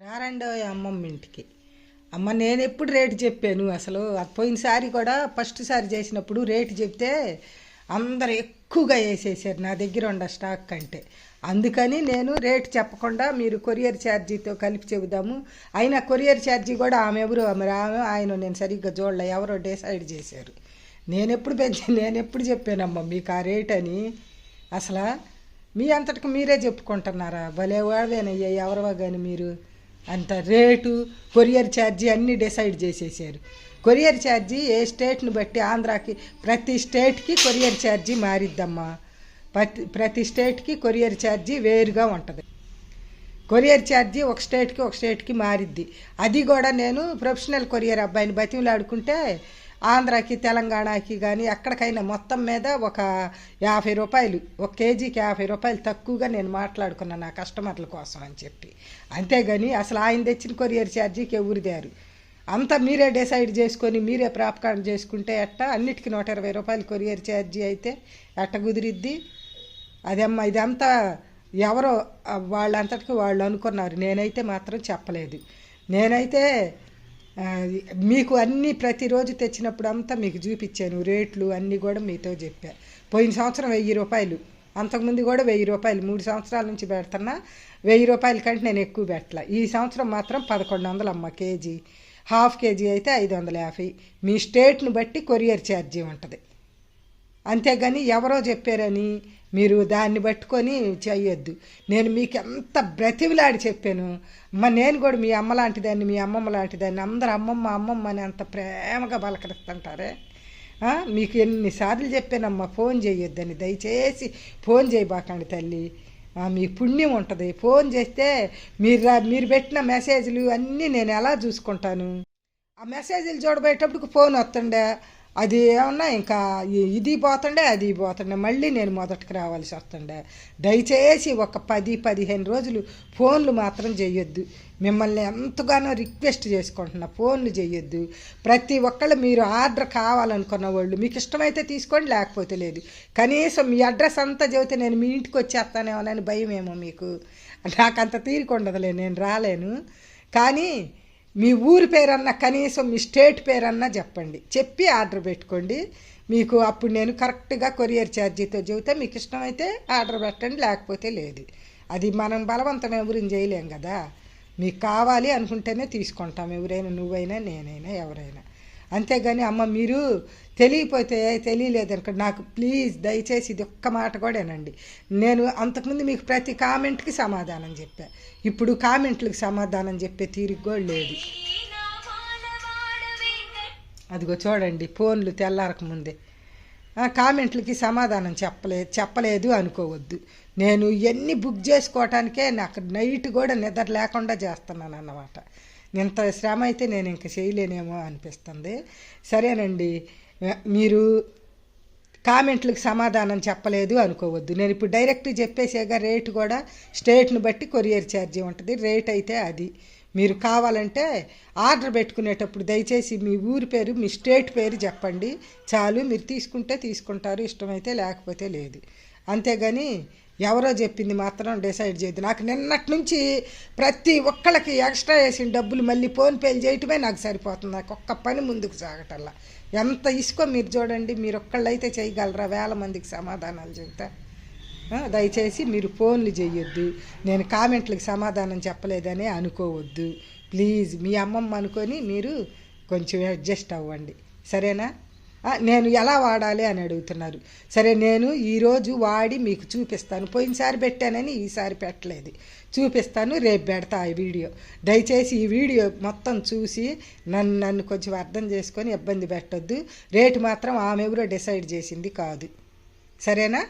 రారండో అమ్మమ్మ ఇంటికి. అమ్మ నేను ఎప్పుడు రేటు చెప్పాను? అసలు పోయినసారి కూడా ఫస్ట్ సారి చేసినప్పుడు రేటు చెప్తే అందరు ఎక్కువగా వేసేసారు నా దగ్గర ఉండ స్టాక్ కంటే. అందుకని నేను రేటు చెప్పకుండా మీరు కొరియర్ ఛార్జీతో కలిపి చెబుదాము. అయినా కొరియర్ ఛార్జీ కూడా ఆమె ఎవరు? మరి ఆమె ఆయన నేను సరిగ్గా చూడలే ఎవరో డిసైడ్ చేశారు. నేను ఎప్పుడు పెంచి నేను ఎప్పుడు చెప్పానమ్మా మీకు ఆ రేట్ అని. అసలు మీ అంతటికి మీరే చెప్పుకుంటున్నారా? భలే వాళ్ళేనయ్యా ఎవరవా కానీ మీరు? అంత రేటు కొరియర్ ఛార్జీ అన్నీ డిసైడ్ చేసేసారు. కొరియర్ ఛార్జీ ఏ స్టేట్ని బట్టి ఆంధ్రాకి ప్రతి స్టేట్కి కొరియర్ ఛార్జీ మారిద్దమ్మా. ప్రతి ప్రతి స్టేట్కి కొరియర్ ఛార్జీ వేరుగా ఉంటుంది. కొరియర్ ఛార్జీ ఒక స్టేట్కి ఒక స్టేట్కి మారిద్ది. అది కూడా నేను ప్రొఫెషనల్ కొరియర్ అబ్బాయిని బతిమలాడుకుంటే ఆంధ్రాకి తెలంగాణకి కానీ ఎక్కడికైనా మొత్తం మీద ఒక యాభై రూపాయలు ఒక కేజీకి యాభై రూపాయలు తక్కువగా నేను మాట్లాడుకున్నాను నా కస్టమర్ల కోసం అని చెప్పి. అంతేగాని అసలు ఆయన తెచ్చిన కొరియర్ ఛార్జీకి ఎవరిదారు అంతా మీరే డిసైడ్ చేసుకొని మీరే ప్రాపకాండ చేసుకుంటే ఎట్ట? అన్నిటికీ నూట ఇరవై రూపాయలు కొరియర్ ఛార్జీ అయితే ఎట్ట కుదిరిద్ది? అదేమ్మా ఇదంతా ఎవరో వాళ్ళంతటికి వాళ్ళు అనుకున్నారు. నేనైతే మాత్రం చెప్పలేదు. నేనైతే మీకు అన్నీ ప్రతిరోజు తెచ్చినప్పుడు అంతా మీకు చూపించాను. రేట్లు అన్నీ కూడా మీతో చెప్పా. పోయిన సంవత్సరం వెయ్యి రూపాయలు. అంతకుముందు కూడా వెయ్యి రూపాయలు. మూడు సంవత్సరాల నుంచి పెడుతున్నా. వెయ్యి రూపాయల కంటే నేను ఎక్కువ పెట్టలే. ఈ సంవత్సరం మాత్రం పదకొండు వందలు అమ్మ కేజీ. హాఫ్ కేజీ అయితే ఐదు వందల యాభై. మీ స్టేట్ని బట్టి కొరియర్ ఛార్జీ ఉంటుంది. అంతేగాని ఎవరో చెప్పారని మీరు దాన్ని పట్టుకొని చేయొద్దు. నేను మీకు ఎంత బ్రతివిలాడి చెప్పాను. అమ్మ నేను కూడా మీ అమ్మ లాంటిదాన్ని మీ అమ్మమ్మ లాంటిదాన్ని అందరు అమ్మమ్మ అమ్మమ్మ అని అంత ప్రేమగా పలకరిస్తుంటారే? మీకు ఎన్నిసార్లు చెప్పానమ్మా ఫోన్ చేయొద్దని. దయచేసి ఫోన్ చేయబాకండి తల్లి. మీ మీకు పుణ్యం ఉంటుంది. ఫోన్ చేస్తే మీరు మీరు పెట్టిన మెసేజ్లు అన్నీ నేను ఎలా చూసుకుంటాను? ఆ మెసేజ్లు చూడబోయేటప్పటికి ఫోన్ వస్తుండే. అది ఏమన్నా ఇంకా ఇది పోతుండే అది పోతుండే. మళ్ళీ నేను మొదటికి రావాల్సి వస్తుండే. దయచేసి ఒక పది పదిహేను రోజులు ఫోన్లు మాత్రం చేయొద్దు మిమ్మల్ని ఎంతగానో రిక్వెస్ట్ చేసుకుంటున్నా ఫోన్లు చేయొద్దు ప్రతి ఒక్కళ్ళు మీరు ఆర్డర్ కావాలనుకున్న వాళ్ళు మీకు ఇష్టమైతే తీసుకోండి లేకపోతే లేదు. కనీసం మీ అడ్రస్ అంతా చెబితే నేను మీ ఇంటికి వచ్చేస్తానేమోనని భయం ఏమో మీకు. నాకు అంత తీరిక ఉండదులే నేను రాలేను. కానీ మీ ఊరి పేరన్నా కనీసం మీ స్టేట్ పేరన్నా చెప్పండి. చెప్పి ఆర్డర్ పెట్టుకోండి. మీకు అప్పుడు నేను కరెక్ట్గా కొరియర్ ఛార్జీతో చెబితే మీకు ఇష్టమైతే ఆర్డర్ పెట్టండి లేకపోతే లేదు. అది మనం బలవంతం ఎవరిని చేయలేం కదా. మీకు కావాలి అనుకుంటేనే తీసుకుంటాం. ఎవరైనా నువ్వైనా నేనైనా ఎవరైనా. అంతేగాని అమ్మ మీరు తెలియపోతే తెలియలేదనుకో నాకు ప్లీజ్ దయచేసి ఇది ఒక్క మాట కూడానండి నేను అంతకుముందు మీకు ప్రతి కామెంట్కి సమాధానం చెప్పా. ఇప్పుడు కామెంట్లకు సమాధానం చెప్పే తీరిక కూడా లేదు. అదిగో చూడండి ఫోన్లు తెల్లారక ముందే. కామెంట్లకి సమాధానం చెప్పలేదు చెప్పలేదు అనుకోవద్దు. నేను ఇవన్నీ బుక్ చేసుకోవటానికే నాకు నైట్ కూడా నిద్ర లేకుండా చేస్తున్నాను అన్నమాట ఇంత శ్రమ అయితే నేను ఇంక చేయలేనేమో అనిపిస్తుంది. సరేనండి. మీరు కామెంట్లకు సమాధానం చెప్పలేదు అనుకోవద్దు. నేను ఇప్పుడు డైరెక్ట్ చెప్పేసేగా రేటు కూడా స్టేట్ని బట్టి కొరియర్ ఛార్జీ ఉంటుంది. రేట్ అయితే అది. మీరు కావాలంటే ఆర్డర్ పెట్టుకునేటప్పుడు దయచేసి మీ ఊరి పేరు మీ స్టేట్ పేరు చెప్పండి. చాలు మీరు తీసుకుంటే తీసుకుంటారు ఇష్టమైతే లేకపోతే లేదు. అంతేగాని ఎవరో చెప్పింది మాత్రం డిసైడ్ చేయద్దు. నాకు నిన్నటి నుంచి ప్రతి ఒక్కళ్ళకి ఎక్స్ట్రా వేసిన డబ్బులు మళ్ళీ ఫోన్పేలు చేయటమే నాకు సరిపోతుంది. నాకు ఒక్క పని ముందుకు సాగటల్లా ఎంత ఇసుకో మీరు చూడండి మీరు ఒక్కళ్ళైతే చేయగలరా? వేల మందికి సమాధానాలు చెబుతా దయచేసి మీరు ఫోన్లు చేయొద్దు. నేను కామెంట్లకు సమాధానం చెప్పలేదని అనుకోవద్దు. ప్లీజ్ మీ అమ్మమ్మ అనుకొని మీరు కొంచెం అడ్జస్ట్ అవ్వండి. సరేనా? నేను ఎలా వాడాలి అని అడుగుతున్నారు. సరే నేను ఈరోజు వాడి మీకు చూపిస్తాను. పోయినసారి పెట్టానని ఈసారి పెట్టలేదు. చూపిస్తాను రేపు పెడతా ఈ వీడియో. దయచేసి ఈ వీడియో మొత్తం చూసి నన్ను నన్ను కొంచెం అర్థం చేసుకొని ఇబ్బంది పెట్టొద్దు. రేటు మాత్రం ఆమె కూడా డిసైడ్ చేసింది కాదు. సరేనా?